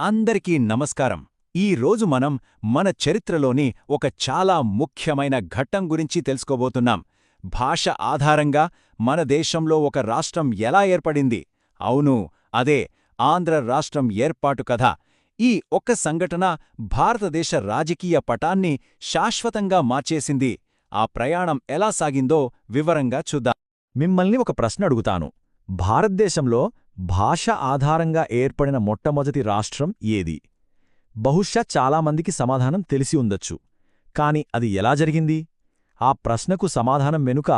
అందరికీ నమస్కారం. ఈ రోజు మనం మన చరిత్రలోని ఒక చాలా ముఖ్యమైన ఘట్టం గురించి తెలుసుకోబోతున్నాం. భాష ఆధారంగా మన దేశంలో ఒక రాష్ట్రం ఎలా ఏర్పడింది? అవును అదే ఆంధ్ర రాష్ట్రం ఏర్పాటు కథ. ఈ ఒక్క సంఘటన భారతదేశ రాజకీయ పటాన్ని శాశ్వతంగా మార్చేసింది. ఆ ప్రయాణం ఎలా సాగిందో వివరంగా చూద్దాం. మిమ్మల్ని ఒక ప్రశ్న అడుగుతాను. భారతదేశంలో భాష ఆధారంగా ఏర్పడిన మొట్టమొదటి రాష్ట్రం ఏది? బహుశా చాలామందికి సమాధానం తెలిసి ఉండొచ్చు. కాని అది ఎలా జరిగింది? ఆ ప్రశ్నకు సమాధానం వెనుక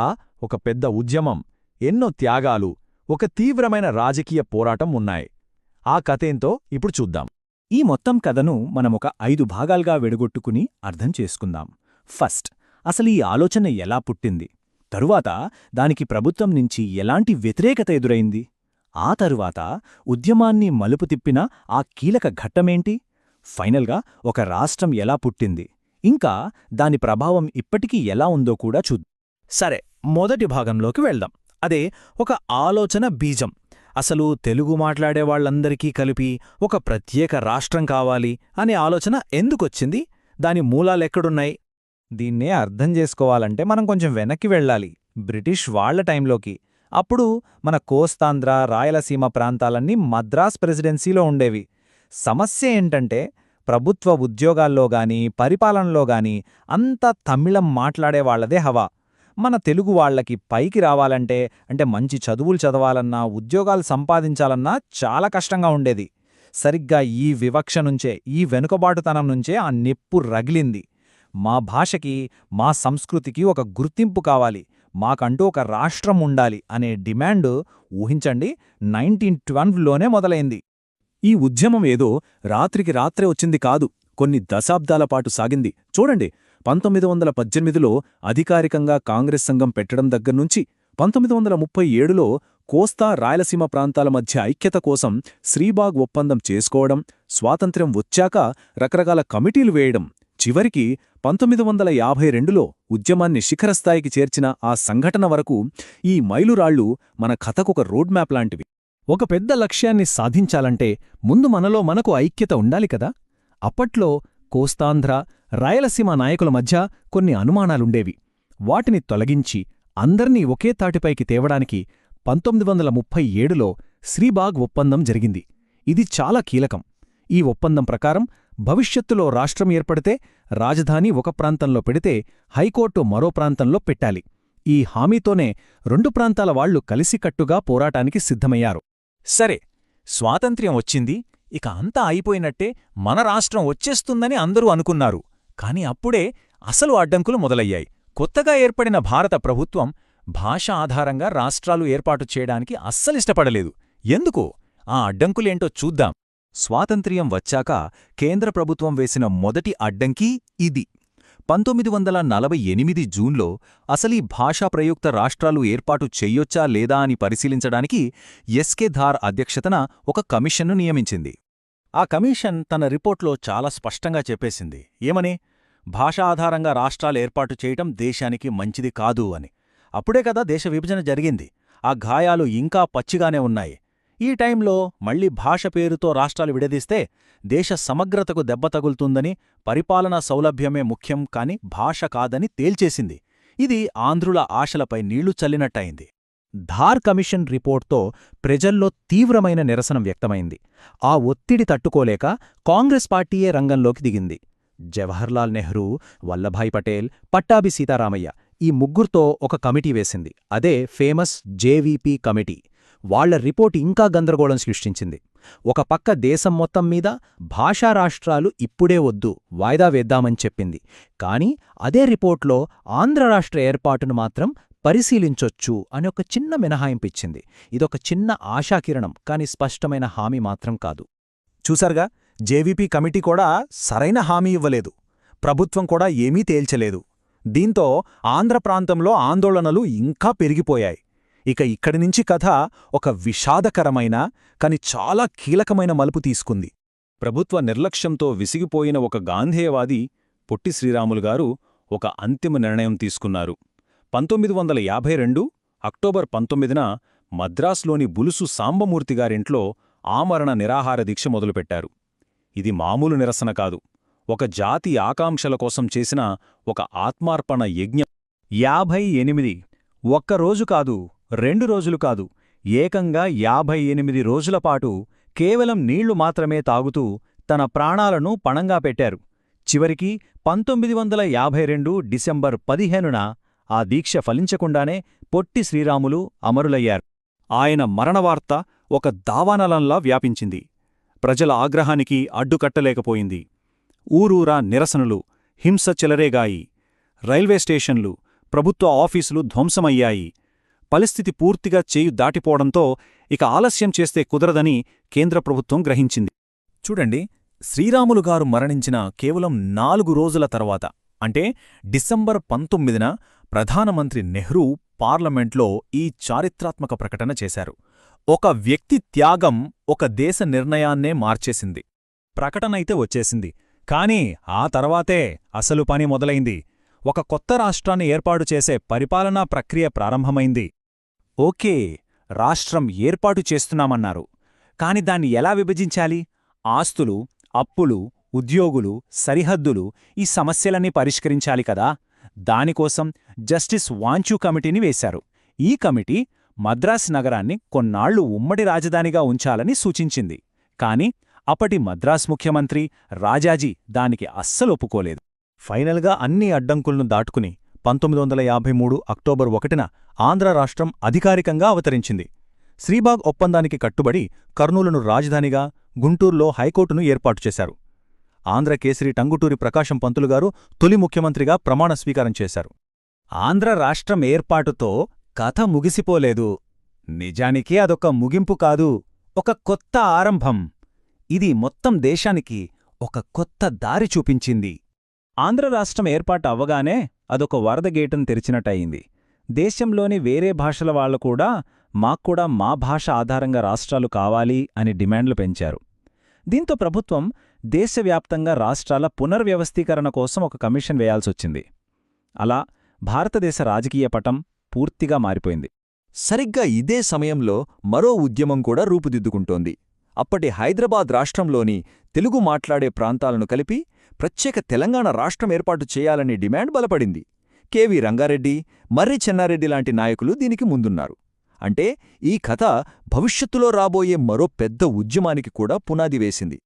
ఒక పెద్ద ఉద్యమం ఎన్నో త్యాగాలు ఒక తీవ్రమైన రాజకీయ పోరాటం ఉన్నాయి. ఆ కథేంతో ఇప్పుడు చూద్దాం. ఈ మొత్తం కథను మనమొక ఐదు భాగాలుగా విడగొట్టుకుని అర్థం చేసుకుందాం. ఫస్ట్ అసలు ఈ ఆలోచన ఎలా పుట్టింది? తరువాత దానికి ప్రభుత్వం నుంచి ఎలాంటి వ్యతిరేకత ఎదురైంది? ఆ తరువాత ఉద్యమాన్ని మలుపు తిప్పిన ఆ కీలక ఘట్టమేంటి? ఫైనల్గా ఒక రాష్ట్రం ఎలా పుట్టింది? ఇంకా దాని ప్రభావం ఇప్పటికీ ఎలా ఉందో కూడా చూద్దాం. సరే మొదటి భాగంలోకి వెళ్దాం. అదే ఒక ఆలోచన బీజం. అసలు తెలుగు మాట్లాడే వాళ్ళందరికీ కలిపి ఒక ప్రత్యేక రాష్ట్రం కావాలి అనే ఆలోచన ఎందుకొచ్చింది? దాని మూలాలెక్కడున్నాయి దీన్నే అర్థం చేసుకోవాలంటే మనం కొంచెం వెనక్కి వెళ్ళాలి. బ్రిటిష్ వాళ్ళ టైంలోకి. అప్పుడు మన కోస్తాంధ్ర రాయలసీమ ప్రాంతాలన్నీ మద్రాస్ ప్రెసిడెన్సీలో ఉండేవి. సమస్య ఏంటంటే ప్రభుత్వ ఉద్యోగాల్లో గాని పరిపాలనలో గాని అంతా తమిళం మాట్లాడేవాళ్ళదే హవా. మన తెలుగు వాళ్ళకి పైకి రావాలంటే అంటే మంచి చదువులు చదవాలన్నా ఉద్యోగాలు సంపాదించాలన్నా చాలా కష్టంగా ఉండేది. సరిగ్గా ఈ వివక్ష నుంచే ఈ వెనుకబాటుతనం నుంచే ఆ నిప్పు రగిలింది. మా భాషకి మా సంస్కృతికి ఒక గుర్తింపు కావాలి. మాకంటూ ఒక రాష్ట్రం ఉండాలి అనే డిమాండ్ ఊహించండి నైన్టీన్ ట్వెల్వ్లోనే మొదలైంది. ఈ ఉద్యమం ఏదో రాత్రికి రాత్రే వచ్చింది కాదు కొన్ని దశాబ్దాల పాటు సాగింది. చూడండి పంతొమ్మిది వందల పద్దెనిమిదిలో అధికారికంగా కాంగ్రెస్ సంఘం పెట్టడం దగ్గర్నుంచి పంతొమ్మిది వందల ముప్పై ఏడులో కోస్తా రాయలసీమ ప్రాంతాల మధ్య ఐక్యత కోసం శ్రీబాగ్ ఒప్పందం చేసుకోవడం స్వాతంత్ర్యం వచ్చాక రకరకాల కమిటీలు వేయడం చివరికి పంతొమ్మిది వందల యాభై రెండులో ఉద్యమాన్ని శిఖరస్థాయికి చేర్చిన ఆ సంఘటన వరకు ఈ మైలురాళ్ళు మన కథకొక రోడ్ మ్యాప్ లాంటివి. ఒక పెద్ద లక్ష్యాన్ని సాధించాలంటే ముందు మనలో మనకు ఐక్యత ఉండాలి కదా? అప్పట్లో కోస్తాంధ్ర రాయలసీమ నాయకుల మధ్య కొన్ని అనుమానాలుండేవి. వాటిని తొలగించి అందర్నీ ఒకే తాటిపైకి తేవడానికి పంతొమ్మిది వందల ముప్పై ఏడులో శ్రీబాగ్ ఒప్పందం జరిగింది. ఇది చాలా కీలకం. ఈ ఒప్పందం ప్రకారం భవిష్యత్తులో రాష్ట్రం ఏర్పడితే రాజధాని ఒక ప్రాంతంలో పెడితే హైకోర్టు మరో ప్రాంతంలో పెట్టాలి. ఈ హామీతోనే రెండు ప్రాంతాల వాళ్ళు కలిసికట్టుగా పోరాటానికి సిద్ధమయ్యారు. సరే స్వాతంత్ర్యం వచ్చింది ఇక అంతా అయిపోయినట్టే మన రాష్ట్రం వచ్చేస్తుందని అందరూ అనుకున్నారు. కాని అప్పుడే అసలు అడ్డంకులు మొదలయ్యాయి. కొత్తగా ఏర్పడిన భారత ప్రభుత్వం భాష ఆధారంగా రాష్ట్రాలు ఏర్పాటు చేయడానికి అస్సలిష్టపడలేదు. ఎందుకు? ఆ అడ్డంకులేంటో చూద్దాం. స్వాతంత్ర్యం వచ్చాక కేంద్ర ప్రభుత్వం వేసిన మొదటి అడ్డంకి ఇది. పంతొమ్మిది వందల నలభై ఎనిమిది జూన్లో అసలీ భాషా ప్రయుక్త రాష్ట్రాలు ఏర్పాటు చెయ్యొచ్చా లేదా అని పరిశీలించడానికి ఎస్కే ధార్ అధ్యక్షతన ఒక కమిషన్ను నియమించింది. ఆ కమిషన్ తన రిపోర్ట్లో చాలా స్పష్టంగా చెప్పేసింది. ఏమని? భాష ఆధారంగా రాష్ట్రాలు ఏర్పాటు చేయటం దేశానికి మంచిది కాదు అని. అప్పుడే కదా దేశ విభజన జరిగింది. ఆ గాయాలు ఇంకా పచ్చిగానే ఉన్నాయి. ఈ టైంలో మళ్ళీ భాష పేరుతో రాష్ట్రాలు విడదీస్తే దేశ సమగ్రతకు దెబ్బ తగులుతుందని పరిపాలనా సౌలభ్యమే ముఖ్యం కాని భాష కాదని తేల్చేసింది. ఇది ఆంధ్రుల ఆశలపై నీళ్ళు చల్లినట్టయింది. ధార్ కమిషన్ రిపోర్ట్తో ప్రజల్లో తీవ్రమైన నిరసనం వ్యక్తమైంది. ఆ ఒత్తిడి తట్టుకోలేక కాంగ్రెస్ పార్టీయే రంగంలోకి దిగింది. జవహర్లాల్ నెహ్రూ వల్లభాయ్ పటేల్ పట్టాభి సీతారామయ్య ఈ ముగ్గురితో ఒక కమిటీ వేసింది. అదే ఫేమస్ జేవీపీ కమిటీ. వాళ్ళ రిపోర్ట్ ఇంకా గందరగోళం సృష్టించింది. ఒక పక్క దేశం మొత్తం మీద భాషా రాష్ట్రాలు ఇప్పుడే వద్దు వాయిదా వేద్దామని చెప్పింది. కాని అదే రిపోర్ట్లో ఆంధ్ర రాష్ట్ర ఏర్పాటును మాత్రం పరిశీలించొచ్చు అని ఒక చిన్న మినహాయింపిచ్చింది. ఇదొక చిన్న ఆశాకిరణం కాని స్పష్టమైన హామీ మాత్రం కాదు. చూసారుగా జేవీపీ కమిటీ కూడా సరైన హామీ ఇవ్వలేదు. ప్రభుత్వం కూడా ఏమీ తేల్చలేదు. దీంతో ఆంధ్ర ప్రాంతంలో ఆందోళనలు ఇంకా పెరిగిపోయాయి. ఇక ఇక్కడి నుంచి కథ ఒక విషాదకరమైన కాని చాలా కీలకమైన మలుపు తీసుకుంది. ప్రభుత్వ నిర్లక్ష్యంతో విసిగిపోయిన ఒక గాంధేయవాది పొట్టి శ్రీరాములుగారు ఒక అంతిమ నిర్ణయం తీసుకున్నారు. పంతొమ్మిది వందల యాభై రెండు అక్టోబర్ పంతొమ్మిదిన మద్రాస్లోని బులుసు సాంబమూర్తిగారింట్లో ఆమరణ నిరాహార దీక్ష మొదలుపెట్టారు. ఇది మామూలు నిరసన కాదు. ఒక జాతి ఆకాంక్షల కోసం చేసిన ఒక ఆత్మార్పణ యజ్ఞం యాభై ఎనిమిది ఒక్కరోజు కాదు రెండు రోజులు కాదు ఏకంగా యాభై ఎనిమిది రోజులపాటు కేవలం నీళ్ళు మాత్రమే తాగుతూ తన ప్రాణాలను పణంగా పెట్టారు. చివరికి పంతొమ్మిది వందల యాభై రెండు డిసెంబర్ పదిహేనున ఆ దీక్ష ఫలించకుండానే పొట్టి శ్రీరాములు అమరులయ్యారు. ఆయన మరణవార్త ఒక దావానలంలా వ్యాపించింది. ప్రజల ఆగ్రహానికి అడ్డుకట్టలేకపోయింది. ఊరూరా నిరసనలు హింస చెలరేగాయి. రైల్వే స్టేషన్లు ప్రభుత్వ ఆఫీసులు ధ్వంసమయ్యాయి. పరిస్థితి పూర్తిగా చేయు దాటిపోవడంతో ఇక ఆలస్యం చేస్తే కుదరదని కేంద్ర ప్రభుత్వం గ్రహించింది. చూడండి శ్రీరాములుగారు మరణించిన కేవలం నాలుగు రోజుల తర్వాత అంటే డిసెంబర్ పంతొమ్మిదిన ప్రధానమంత్రి నెహ్రూ పార్లమెంట్లో ఈ చారిత్రాత్మక ప్రకటన చేశారు. ఒక వ్యక్తి త్యాగం ఒక దేశ నిర్ణయాన్నే మార్చేసింది. ప్రకటనైతే వచ్చేసింది. కాని ఆ తర్వాతే అసలు పని మొదలైంది. ఒక కొత్త రాష్ట్రాన్ని ఏర్పాటు చేసే పరిపాలనా ప్రక్రియ ప్రారంభమైంది. ఓకే రాష్ట్రం ఏర్పాటు చేస్తున్నామన్నారు. కాని దాన్ని ఎలా విభజించాలి? ఆస్తులు అప్పులు ఉద్యోగులు సరిహద్దులు ఈ సమస్యలన్నీ పరిష్కరించాలి కదా. దానికోసం జస్టిస్ వాంచు కమిటీని వేశారు. ఈ కమిటీ మద్రాస్ నగరాన్ని కొన్నాళ్ళు ఉమ్మడి రాజధానిగా ఉంచాలని సూచించింది. కాని అప్పటి మద్రాస్ ముఖ్యమంత్రి రాజాజీ దానికి అస్సలు ఒప్పుకోలేదు. ఫైనల్గా అన్ని అడ్డంకులను దాటుకుని పంతొమ్మిది వందల యాభై మూడు అక్టోబర్ ఒకటిన ఆంధ్ర రాష్ట్రం అధికారికంగా అవతరించింది. శ్రీబాగ్ ఒప్పందానికి కట్టుబడి కర్నూలును రాజధానిగా గుంటూరులో హైకోర్టును ఏర్పాటు చేశారు. ఆంధ్ర కేసరి టంగుటూరి ప్రకాశం పంతులుగారు తొలి ముఖ్యమంత్రిగా ప్రమాణ స్వీకారం చేశారు. ఆంధ్ర రాష్ట్రం ఏర్పాటుతో కథ ముగిసిపోలేదు. నిజానికి అదొక ముగింపు కాదు ఒక కొత్త ఆరంభం. ఇది మొత్తం దేశానికి ఒక కొత్త దారి చూపించింది. ఆంధ్ర రాష్ట్రం ఏర్పాటు అవ్వగానే అదొక వరద గేటును తెరిచినట్టయింది. దేశంలోని వేరే భాషల వాళ్ళు కూడా మాక్కూడా మా భాష ఆధారంగా రాష్ట్రాలు కావాలి అని డిమాండ్లు పెంచారు. దీంతో ప్రభుత్వం దేశవ్యాప్తంగా రాష్ట్రాల పునర్వ్యవస్థీకరణ కోసం ఒక కమిషన్ వేయాల్సొచ్చింది. అలా భారతదేశ రాజకీయ పటం పూర్తిగా మారిపోయింది. సరిగ్గా ఇదే సమయంలో మరో ఉద్యమం కూడా రూపుదిద్దుకుంటోంది. అప్పటి హైదరాబాద్ రాష్ట్రంలోని తెలుగు మాట్లాడే ప్రాంతాలను కలిపి ప్రత్యేక తెలంగాణ రాష్ట్రం ఏర్పాటు చేయాలనే డిమాండ్ బలపడింది. కెవి రంగారెడ్డి మర్రి చెన్నారెడ్డి లాంటి నాయకులు దీనికి ముందున్నారు. అంటే ఈ కథ భవిష్యత్తులో రాబోయే మరో పెద్ద ఉద్యమానికి కూడా పునాది వేసింది.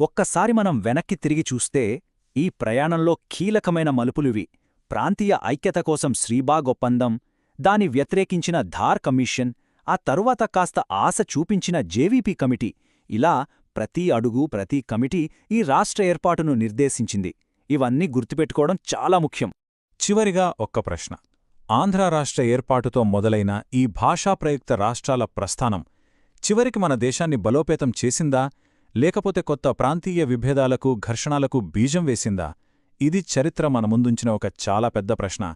ఒక్కసారి మనం వెనక్కి తిరిగి చూస్తే ఈ ప్రయాణంలో కీలకమైన మలుపులివి. ప్రాంతీయ ఐక్యత కోసం శ్రీబాగ్ ఒప్పందం దాని వ్యతిరేకించిన ధార్ కమిషన్ ఆ తరువాత కాస్త ఆశ చూపించిన జేవీపీ కమిటీ. ఇలా ప్రతి అడుగు ప్రతి కమిటీ ఈ రాష్ట్ర ఏర్పాటును నిర్దేశించింది. ఇవన్నీ గుర్తుపెట్టుకోవడం చాలా ముఖ్యం. చివరిగా ఒక్క ప్రశ్న. ఆంధ్ర రాష్ట్ర ఏర్పాటుతో మొదలైన ఈ భాషాప్రయుక్త రాష్ట్రాల ప్రస్థానం చివరికి మన దేశాన్ని బలోపేతం చేసిందా? లేకపోతే కొత్త ప్రాంతీయ విభేదాలకు ఘర్షణాలకు బీజం వేసిందా? ఇది చరిత్ర మన ముందుంచిన ఒక చాలా పెద్ద ప్రశ్న.